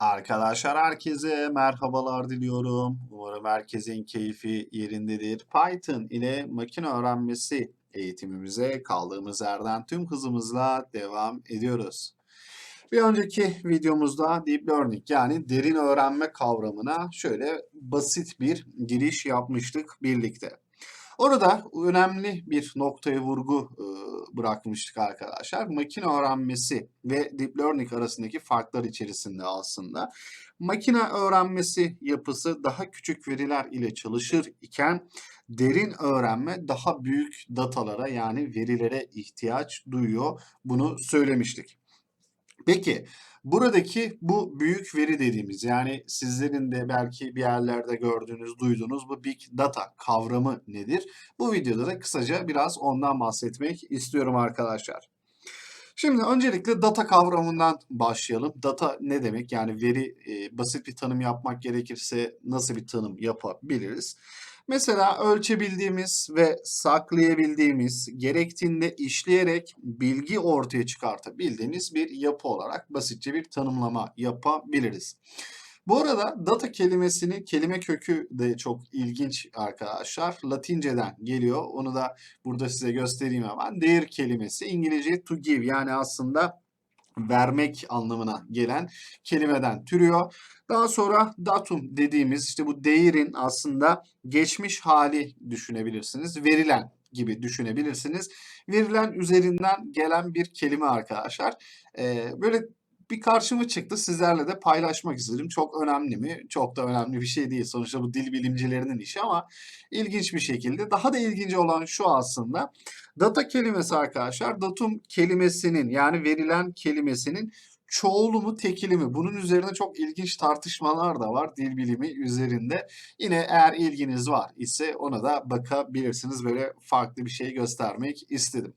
Arkadaşlar herkese merhabalar diliyorum. Umarım herkesin keyfi yerindedir. Python ile makine öğrenmesi eğitimimize kaldığımız yerden tüm hızımızla devam ediyoruz. Bir önceki videomuzda Deep Learning yani derin öğrenme kavramına şöyle basit bir giriş yapmıştık birlikte. Orada önemli bir noktaya vurgu e, bırakmıştık arkadaşlar. Makine öğrenmesi ve deep learning arasındaki farklar içerisinde aslında. Makine öğrenmesi yapısı daha küçük veriler ile çalışır iken derin öğrenme daha büyük datalara yani verilere ihtiyaç duyuyor. Bunu söylemiştik. Peki buradaki bu büyük veri dediğimiz yani sizlerin de belki bir yerlerde gördüğünüz, duyduğunuz bu big data kavramı nedir? Bu videoda da kısaca biraz ondan bahsetmek istiyorum arkadaşlar. Şimdi öncelikle data kavramından başlayalım. Data ne demek? Yani veri e, basit bir tanım yapmak gerekirse nasıl bir tanım yapabiliriz? Mesela ölçebildiğimiz ve saklayabildiğimiz, gerektiğinde işleyerek bilgi ortaya çıkartabildiğimiz bir yapı olarak basitçe bir tanımlama yapabiliriz. Bu arada data kelimesinin kelime kökü de çok ilginç arkadaşlar. Latinceden geliyor. Onu da burada size göstereyim hemen. Değer kelimesi İngilizce to give yani aslında vermek anlamına gelen kelimeden türüyor. Daha sonra datum dediğimiz işte bu değerin aslında geçmiş hali düşünebilirsiniz. Verilen gibi düşünebilirsiniz. Verilen üzerinden gelen bir kelime arkadaşlar. Ee, böyle bir karşıma çıktı. Sizlerle de paylaşmak istedim. Çok önemli mi? Çok da önemli bir şey değil. Sonuçta bu dil bilimcilerinin işi ama ilginç bir şekilde. Daha da ilginç olan şu aslında. Data kelimesi arkadaşlar datum kelimesinin yani verilen kelimesinin çoğulu mu tekili mi? Bunun üzerine çok ilginç tartışmalar da var dil bilimi üzerinde. Yine eğer ilginiz var ise ona da bakabilirsiniz. Böyle farklı bir şey göstermek istedim.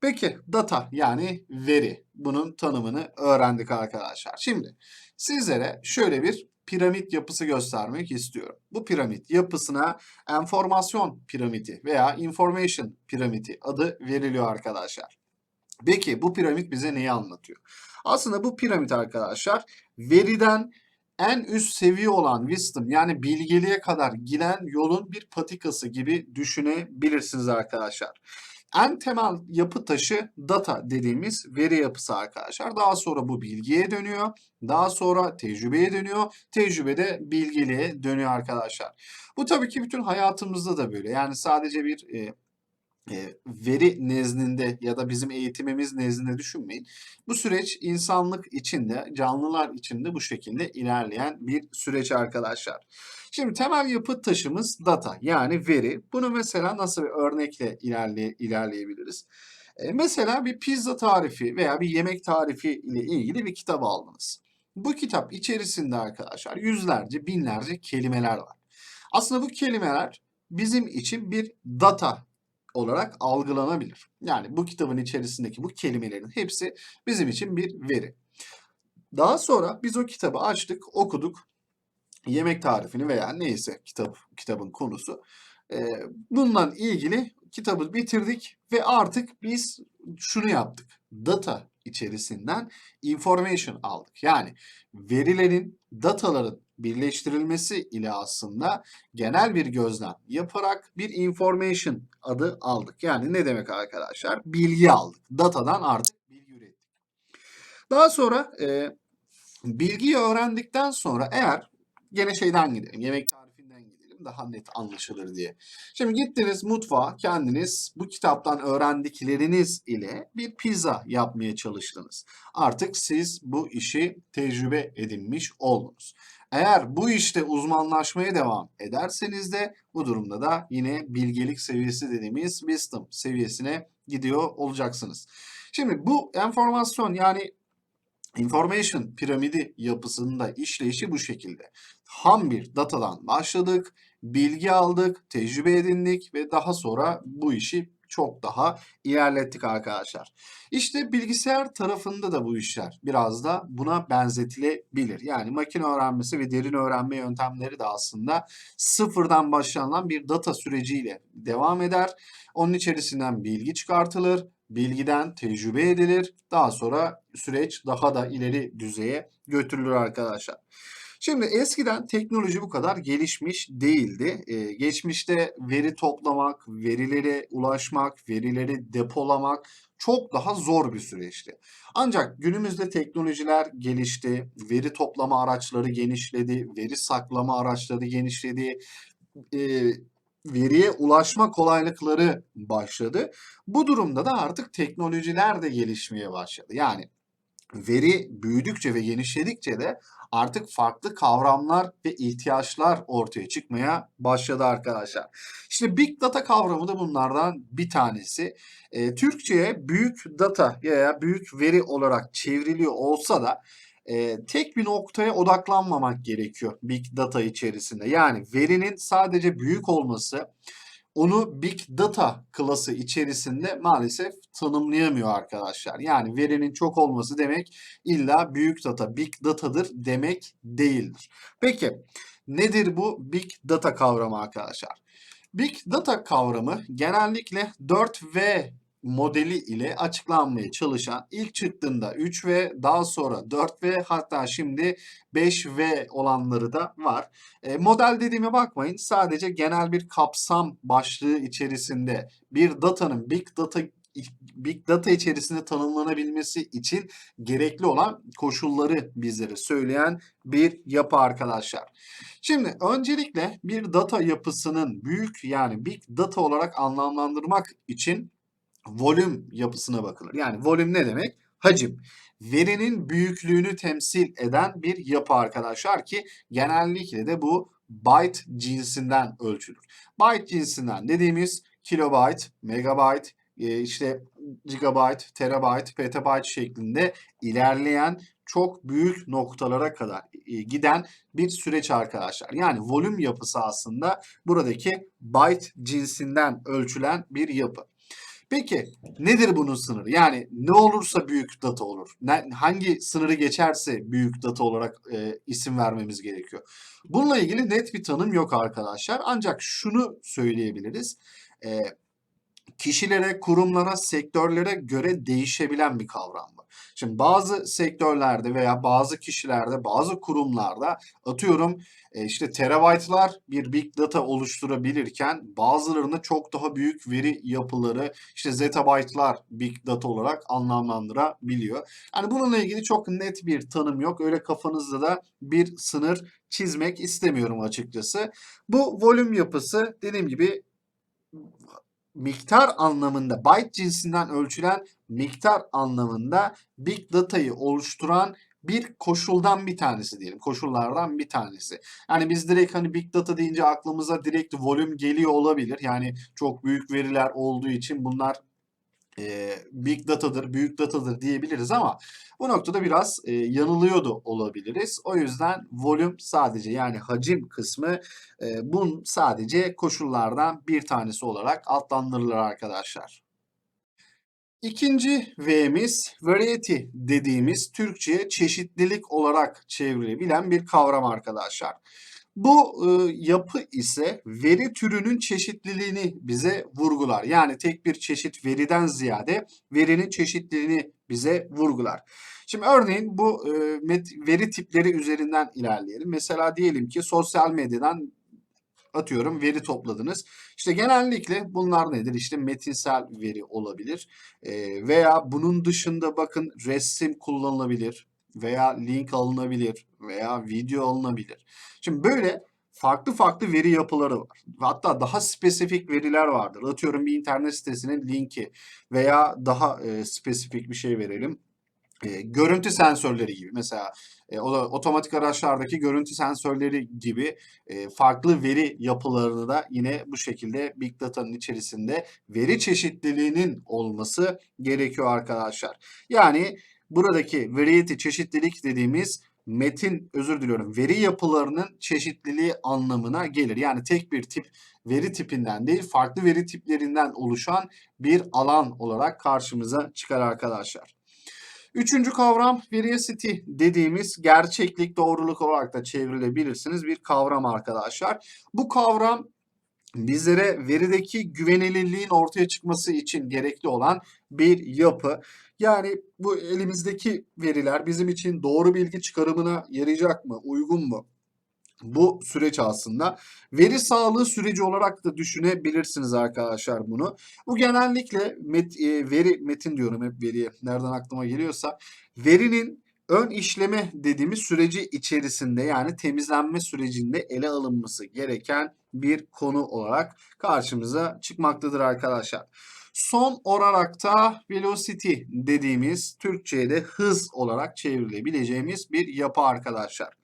Peki data yani veri. Bunun tanımını öğrendik arkadaşlar. Şimdi sizlere şöyle bir piramit yapısı göstermek istiyorum. Bu piramit yapısına enformasyon piramidi veya information piramidi adı veriliyor arkadaşlar. Peki bu piramit bize neyi anlatıyor? Aslında bu piramit arkadaşlar veriden en üst seviye olan wisdom yani bilgeliğe kadar giden yolun bir patikası gibi düşünebilirsiniz arkadaşlar. En temel yapı taşı data dediğimiz veri yapısı arkadaşlar. Daha sonra bu bilgiye dönüyor. Daha sonra tecrübeye dönüyor. Tecrübede bilgiliğe dönüyor arkadaşlar. Bu tabii ki bütün hayatımızda da böyle. Yani sadece bir e, veri nezdinde ya da bizim eğitimimiz nezdinde düşünmeyin. Bu süreç insanlık içinde, canlılar içinde bu şekilde ilerleyen bir süreç arkadaşlar. Şimdi temel yapı taşımız data yani veri. Bunu mesela nasıl bir örnekle ilerley ilerleyebiliriz? E, mesela bir pizza tarifi veya bir yemek tarifi ile ilgili bir kitap aldınız. Bu kitap içerisinde arkadaşlar yüzlerce, binlerce kelimeler var. Aslında bu kelimeler bizim için bir data olarak algılanabilir. Yani bu kitabın içerisindeki bu kelimelerin hepsi bizim için bir veri. Daha sonra biz o kitabı açtık, okuduk. Yemek tarifini veya neyse kitap kitabın konusu. Bununla ilgili kitabı bitirdik ve artık biz şunu yaptık. Data içerisinden information aldık. Yani verilerin, dataların birleştirilmesi ile aslında genel bir gözlem yaparak bir information adı aldık. Yani ne demek arkadaşlar? Bilgi aldık. Datadan artık bilgi ürettik. Daha sonra e, bilgiyi öğrendikten sonra eğer gene şeyden gidelim. Yemek gidelim daha net anlaşılır diye. Şimdi gittiniz mutfağa kendiniz bu kitaptan öğrendikleriniz ile bir pizza yapmaya çalıştınız. Artık siz bu işi tecrübe edinmiş oldunuz. Eğer bu işte uzmanlaşmaya devam ederseniz de bu durumda da yine bilgelik seviyesi dediğimiz wisdom seviyesine gidiyor olacaksınız. Şimdi bu enformasyon yani information piramidi yapısında işleyişi bu şekilde. Ham bir datadan başladık, bilgi aldık, tecrübe edindik ve daha sonra bu işi çok daha ilerlettik arkadaşlar. İşte bilgisayar tarafında da bu işler biraz da buna benzetilebilir. Yani makine öğrenmesi ve derin öğrenme yöntemleri de aslında sıfırdan başlanan bir data süreciyle devam eder. Onun içerisinden bilgi çıkartılır. Bilgiden tecrübe edilir. Daha sonra süreç daha da ileri düzeye götürülür arkadaşlar. Şimdi eskiden teknoloji bu kadar gelişmiş değildi. Ee, geçmişte veri toplamak, verilere ulaşmak, verileri depolamak çok daha zor bir süreçti. Ancak günümüzde teknolojiler gelişti, veri toplama araçları genişledi, veri saklama araçları genişledi, e, veriye ulaşma kolaylıkları başladı. Bu durumda da artık teknolojiler de gelişmeye başladı. Yani veri büyüdükçe ve genişledikçe de artık farklı kavramlar ve ihtiyaçlar ortaya çıkmaya başladı arkadaşlar. İşte Big Data kavramı da bunlardan bir tanesi. E, Türkçe'ye büyük data veya büyük veri olarak çevriliyor olsa da e, tek bir noktaya odaklanmamak gerekiyor Big Data içerisinde. Yani verinin sadece büyük olması onu Big Data klası içerisinde maalesef tanımlayamıyor arkadaşlar. Yani verinin çok olması demek illa büyük data, Big Data'dır demek değildir. Peki nedir bu Big Data kavramı arkadaşlar? Big Data kavramı genellikle 4V modeli ile açıklanmaya çalışan ilk çıktığında 3V daha sonra 4V hatta şimdi 5V olanları da var. E, model dediğime bakmayın sadece genel bir kapsam başlığı içerisinde bir datanın big data Big Data içerisinde tanımlanabilmesi için gerekli olan koşulları bizlere söyleyen bir yapı arkadaşlar. Şimdi öncelikle bir data yapısının büyük yani Big Data olarak anlamlandırmak için volüm yapısına bakılır. Yani volüm ne demek? Hacim. Verinin büyüklüğünü temsil eden bir yapı arkadaşlar ki genellikle de bu byte cinsinden ölçülür. Byte cinsinden dediğimiz kilobyte, megabyte, işte gigabyte, terabyte, petabyte şeklinde ilerleyen çok büyük noktalara kadar e, giden bir süreç arkadaşlar. Yani volüm yapısı aslında buradaki byte cinsinden ölçülen bir yapı. Peki nedir bunun sınırı? Yani ne olursa büyük data olur. Ne, hangi sınırı geçerse büyük data olarak e, isim vermemiz gerekiyor. Bununla ilgili net bir tanım yok arkadaşlar. Ancak şunu söyleyebiliriz. E, kişilere, kurumlara, sektörlere göre değişebilen bir kavram bu. Şimdi bazı sektörlerde veya bazı kişilerde, bazı kurumlarda atıyorum e, işte terabaytlar bir big data oluşturabilirken bazılarını çok daha büyük veri yapıları işte zettabyte'lar big data olarak anlamlandırabiliyor. Yani bununla ilgili çok net bir tanım yok. Öyle kafanızda da bir sınır çizmek istemiyorum açıkçası. Bu volüm yapısı dediğim gibi miktar anlamında byte cinsinden ölçülen miktar anlamında big data'yı oluşturan bir koşuldan bir tanesi diyelim. Koşullardan bir tanesi. Yani biz direkt hani big data deyince aklımıza direkt volüm geliyor olabilir. Yani çok büyük veriler olduğu için bunlar e, big data'dır, büyük datadır diyebiliriz ama bu noktada biraz e, yanılıyordu olabiliriz. O yüzden volüm sadece yani hacim kısmı e, bunun sadece koşullardan bir tanesi olarak adlandırılır arkadaşlar. İkinci V'miz variety dediğimiz Türkçe'ye çeşitlilik olarak çevrilebilen bir kavram arkadaşlar. Bu e, yapı ise veri türünün çeşitliliğini bize vurgular. Yani tek bir çeşit veriden ziyade verinin çeşitliliğini bize vurgular. Şimdi örneğin bu e, veri tipleri üzerinden ilerleyelim. Mesela diyelim ki sosyal medyadan atıyorum veri topladınız. İşte genellikle bunlar nedir? İşte metinsel veri olabilir. E, veya bunun dışında bakın resim kullanılabilir veya link alınabilir veya video alınabilir. Şimdi böyle farklı farklı veri yapıları var. Hatta daha spesifik veriler vardır. Atıyorum bir internet sitesinin linki veya daha e, spesifik bir şey verelim. E, görüntü sensörleri gibi mesela e, otomatik araçlardaki görüntü sensörleri gibi e, farklı veri yapılarını da yine bu şekilde Big Data'nın içerisinde veri çeşitliliğinin olması gerekiyor arkadaşlar. Yani buradaki variety çeşitlilik dediğimiz metin özür diliyorum veri yapılarının çeşitliliği anlamına gelir. Yani tek bir tip veri tipinden değil farklı veri tiplerinden oluşan bir alan olarak karşımıza çıkar arkadaşlar. Üçüncü kavram veracity dediğimiz gerçeklik, doğruluk olarak da çevrilebilirsiniz bir kavram arkadaşlar. Bu kavram bizlere verideki güvenilirliğin ortaya çıkması için gerekli olan bir yapı. Yani bu elimizdeki veriler bizim için doğru bilgi çıkarımına yarayacak mı, uygun mu? Bu süreç aslında veri sağlığı süreci olarak da düşünebilirsiniz arkadaşlar bunu. Bu genellikle met, e, veri metin diyorum hep veriye nereden aklıma geliyorsa verinin ön işleme dediğimiz süreci içerisinde yani temizlenme sürecinde ele alınması gereken bir konu olarak karşımıza çıkmaktadır arkadaşlar. Son olarak da velocity dediğimiz Türkçe'ye de hız olarak çevrilebileceğimiz bir yapı arkadaşlar.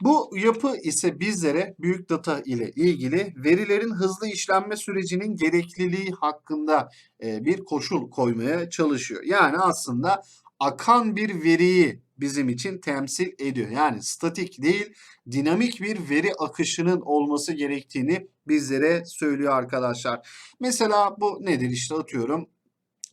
Bu yapı ise bizlere büyük data ile ilgili verilerin hızlı işlenme sürecinin gerekliliği hakkında e, bir koşul koymaya çalışıyor. Yani aslında akan bir veriyi bizim için temsil ediyor. Yani statik değil, dinamik bir veri akışının olması gerektiğini bizlere söylüyor arkadaşlar. Mesela bu nedir işte atıyorum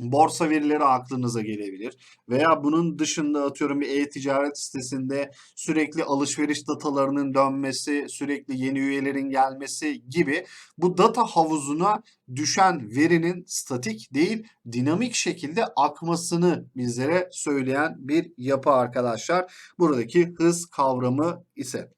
borsa verileri aklınıza gelebilir. Veya bunun dışında atıyorum bir e-ticaret sitesinde sürekli alışveriş datalarının dönmesi, sürekli yeni üyelerin gelmesi gibi bu data havuzuna düşen verinin statik değil dinamik şekilde akmasını bizlere söyleyen bir yapı arkadaşlar. Buradaki hız kavramı ise.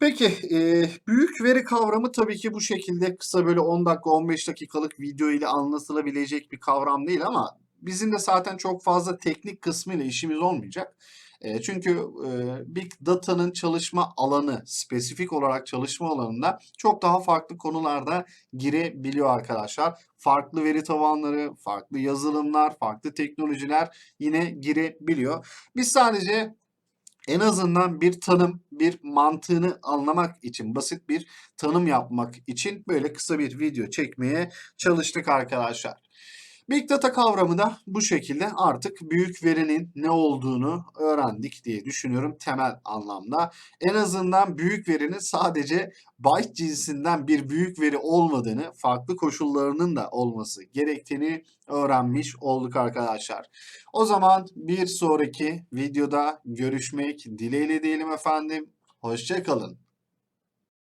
Peki e, büyük veri kavramı tabii ki bu şekilde kısa böyle 10 dakika 15 dakikalık video ile anlatılabilecek bir kavram değil ama bizim de zaten çok fazla teknik kısmıyla işimiz olmayacak. E, çünkü e, Big Data'nın çalışma alanı, spesifik olarak çalışma alanında çok daha farklı konularda girebiliyor arkadaşlar. Farklı veri tabanları, farklı yazılımlar, farklı teknolojiler yine girebiliyor. Biz sadece en azından bir tanım, bir mantığını anlamak için, basit bir tanım yapmak için böyle kısa bir video çekmeye çalıştık arkadaşlar. Big Data kavramı da bu şekilde artık büyük verinin ne olduğunu öğrendik diye düşünüyorum temel anlamda. En azından büyük verinin sadece byte cinsinden bir büyük veri olmadığını, farklı koşullarının da olması gerektiğini öğrenmiş olduk arkadaşlar. O zaman bir sonraki videoda görüşmek dileğiyle diyelim efendim. Hoşçakalın.